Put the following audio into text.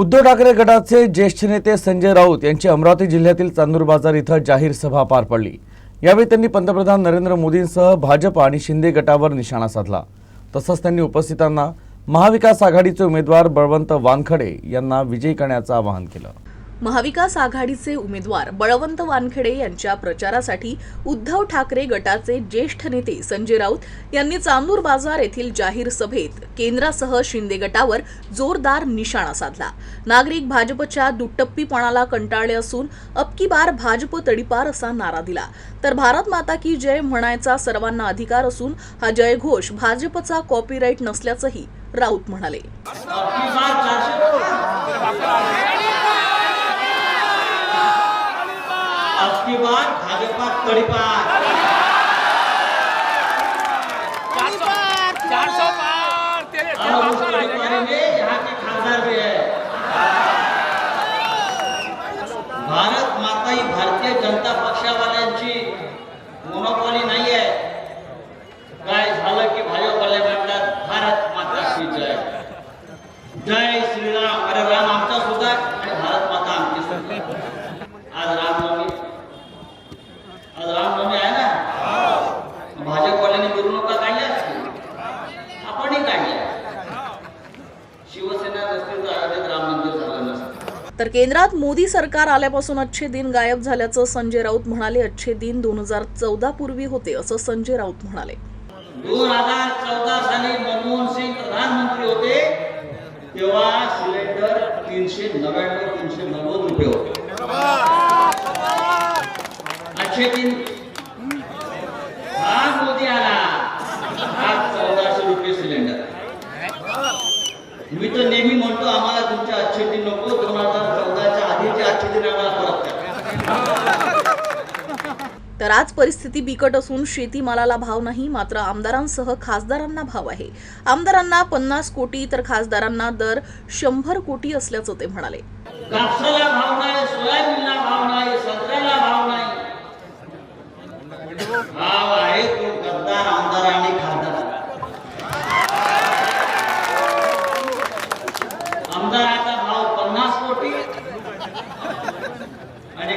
उद्धव ठाकरे गटाचे ज्येष्ठ नेते संजय राऊत यांची अमरावती जिल्ह्यातील चांदूर बाजार इथं जाहीर सभा पार पडली. यावेळी त्यांनी पंतप्रधान नरेंद्र मोदींसह भाजप आणि शिंदे गटावर निशाणा साधला. तसंच त्यांनी उपस्थितांना महाविकास आघाडीचे उमेदवार बळवंत वानखडे यांना विजयी करण्याचं आवाहन केलं. महाविकास आघाडीचे उमेदवार बळवंत वानखेडे यांच्या प्रचारासाठी उद्धव ठाकरे गटाचे ज्येष्ठ नेते संजय राऊत यांनी चांदूर बाजार येथील जाहीर सभेत केंद्रासह शिंदे गटावर जोरदार निशाणा साधला. नागरिक भाजपच्या दुट्टप्पीपणाला कंटाळले असून अबकी बार भाजप तडीपार असा नारा दिला. तर भारत माता की जय म्हणायचा सर्वांना अधिकार असून हा जयघोष भाजपचा कॉपीराईट नसल्याचंही राऊत म्हणाले. अबकी बार भाजपा तडीपार चार सौ पार. तेरे और उस तड़ीपार में यहाँ के खासदार भी है. भारत माता ही भारतीय जनता पक्षावाल्यांची मोनोपॉली तर केंद्रात मोदी सरकार आल्यापासून अच्छे दिन गायब झाल्याचं संजय राऊत म्हणाले. अच्छे दिन दोन हजार चौदा पूर्वी होते असं संजय राऊत म्हणाले. दोन हजार चौदा साली मनमोहन सिंग प्रधानमंत्री होते तेव्हा सिलेंडर तीनशे नव्याण्णव तीनशे नव्वद रुपये होते. अच्छे दिन तर आज परिस्थिती बिकट असून शेतीमालाला भाव नाही मात्र आमदारांसह खासदारांना भाव आहे. आमदारांना पन्नास कोटी तर खासदारांना दर शंभर कोटी असल्याचं ते म्हणाले. आमदाराचा भाव पन्नास कोटी आणि